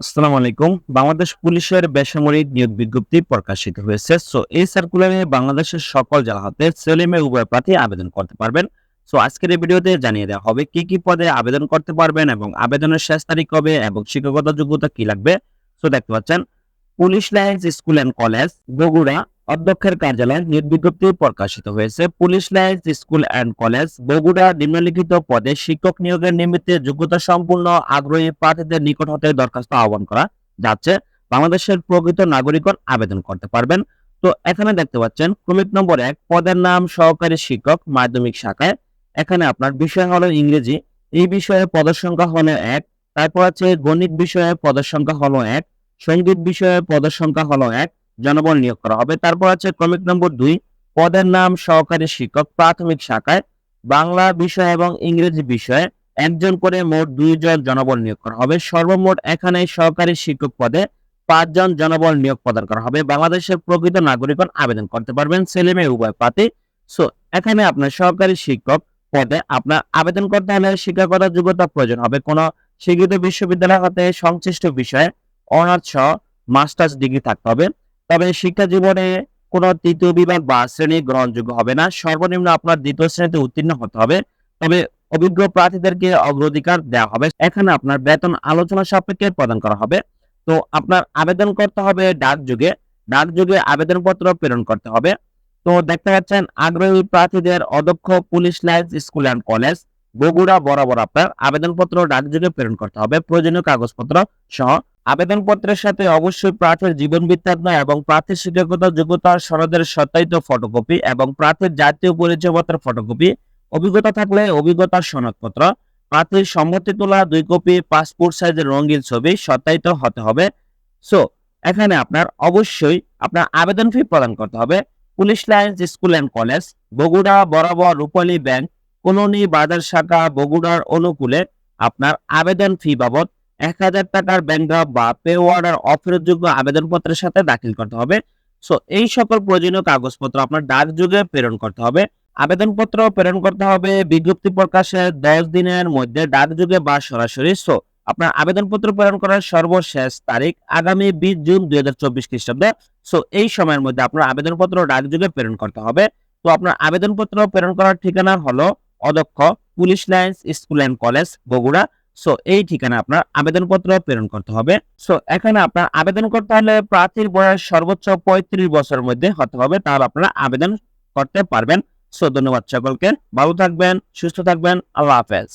আসসালামু আলাইকুম। বাংলাদেশ পুলিশের বেসামরিক নিয়োগ বিজ্ঞপ্তি প্রকাশিত হয়েছে। সো, এই সার্কুলারে বাংলাদেশের সকল জেলাতে সেলিমের উভয় প্রার্থী আবেদন করতে পারবেন। সো, আজকের এই ভিডিওতে জানিয়ে দেওয়া হবে কি কি পদে আবেদন করতে পারবেন এবং আবেদনের শেষ তারিখ কবে এবং শিক্ষকতা যোগ্যতা কি লাগবে। সো, দেখতে পাচ্ছেন, police lines school and college Bogura অধ্যক্ষের কার্যালয়ে নিয়োগ বিজ্ঞপ্তি প্রকাশিত হয়েছে। Police lines, school and college, Bogura নিম্নলিখিত পদে শিক্ষক নিয়োগের নিমিত্তে যোগ্যতা সম্পূর্ণ আগ্রহী প্রার্থীদের নিকট হতে দরখাস্ত আহ্বান করা যাচ্ছে। বাংলাদেশের প্রকৃত নাগরিকগণ আবেদন করতে পারবেন। তো এখানে দেখতে পাচ্ছেন, ক্রমিক নম্বর এক, পদের নাম সহকারী শিক্ষক মাধ্যমিক শাখায়। এখানে আপনার বিষয় হলো ইংরেজি, এই বিষয়ে পদের সংখ্যা হলো এক, তারপর আছে গণিত বিষয়ে পদের সংখ্যা হলো এক, সংগীত বিষয়ে পদের সংখ্যা হলো এক জনবল নিয়োগ করা হবে। তারপর আছে ক্রমিক নম্বর দুই, পদের নাম সহকারী শিক্ষক প্রাথমিক শাখায়, বাংলা বিষয় এবং ইংরেজি বিষয়ে একজন করে মোট দুইজন জনবল নিয়োগ করা হবে। সর্বমোট এখানে সহকারী শিক্ষক পদে পাঁচজন জনবল নিয়োগ প্রদান করা হবে। বাংলাদেশের প্রকৃত নাগরিকগণ আবেদন করতে পারবেন, ছেলে মেয়ে, উভয় প্রার্থী। সো এখানে আপনার সহকারী শিক্ষক পদে আপনার আবেদন করতে হলে শিক্ষকতার যোগ্যতা প্রয়োজন হবে। কোনো স্বীকৃত বিশ্ববিদ্যালয় হতে সংশ্লিষ্ট বিষয়ে অনার্স সহ মাস্টার্স ডিগ্রি থাকতে হবে। তবে শিক্ষা জীবনে কোনো তৃতীয় বিভাগ বা শ্রেণি গ্রহণযোগ্য হবে না। সর্বনিম্ন আপনার দ্বিতীয় শ্রেণীতে উত্তীর্ণ হতে হবে। তবে অভিজ্ঞ প্রার্থীদেরকে অগ্রাধিকার দেওয়া হবে। এখানে আপনার বেতন আলোচনা সাপেক্ষে প্রদান করা হবে। তো আপনার আবেদন করতে হবে ডাক যুগে। ডাক যুগে আবেদনপত্র প্রেরণ করতে হবে। তো দেখতে পাচ্ছেন, আগ্রহী প্রার্থীদের অধ্যক্ষ police lines, school and college, Bogura বরাবর আপনার আবেদনপত্র ডাক যুগে প্রেরণ করতে হবে। প্রয়োজনীয় কাগজপত্র সহ আবেদনপত্রের সাথে অবশ্যই প্রার্থীর জীবন বৃত্তান্ত এবং প্রার্থীর শিক্ষকতা যোগ্যতার সনদের সত্যায়িত ফটোকপি এবং প্রার্থীর জাতীয় পরিচয়পত্রের ফটোকপি অভিজ্ঞতা থাকলে অভিজ্ঞতার সনদপত্র। প্রার্থীর সম্মতি তোলা, দুই কপি পাসপোর্ট সাইজের রঙিন ছবি সত্যায়িত হতে হবে। সো এখানে আপনার অবশ্যই আপনার আবেদন ফি প্রদান করতে হবে। Police lines, school and college, Bogura, বরাবর, রূপালী ব্যাংক, কলোনি, বাজার শাখা, বগুড়ার অনুকূলে আপনার আবেদন ফি বাবদ এক হাজার টাকার ব্যাংক ড্রাফট বা পে অর্ডার অফেরতযোগ্য আবেদনপত্রের সাথে দাখিল করতে হবে। সো এই সকল প্রয়োজনীয় কাগজপত্র আপনার ডাক যুগে প্রেরণ করতে হবে। আবেদনপত্র প্রেরণ করতে হবে বিজ্ঞপ্তি প্রকাশের দশ দিনের মধ্যে ডাক যুগে বা সরাসরি। সো আপনার আবেদনপত্র প্রেরণ করার সর্বশেষ তারিখ আগামী বিশ জুন দুই হাজার চব্বিশ খ্রিস্টাব্দে। সো এই সময়ের মধ্যে আপনার আবেদনপত্র ডাক যুগে প্রেরণ করতে হবে। তো, আপনার আবেদনপত্র প্রেরণ করার ঠিকানা হলো অদক্ষ police lines, school and college, Bogura. So এই ঠিকানা আপনার আবেদনপত্র প্রেরণ করতে হবে। সো এখানে আপনার আবেদন করতে হলে প্রার্থীর বয়স সর্বোচ্চ পঁয়ত্রিশ বছরের মধ্যে হতে হবে, তাহলে আপনারা আবেদন করতে পারবেন। সো ধন্যবাদ সকলকে, ভালো থাকবেন, সুস্থ থাকবেন, আল্লাহ হাফেজ।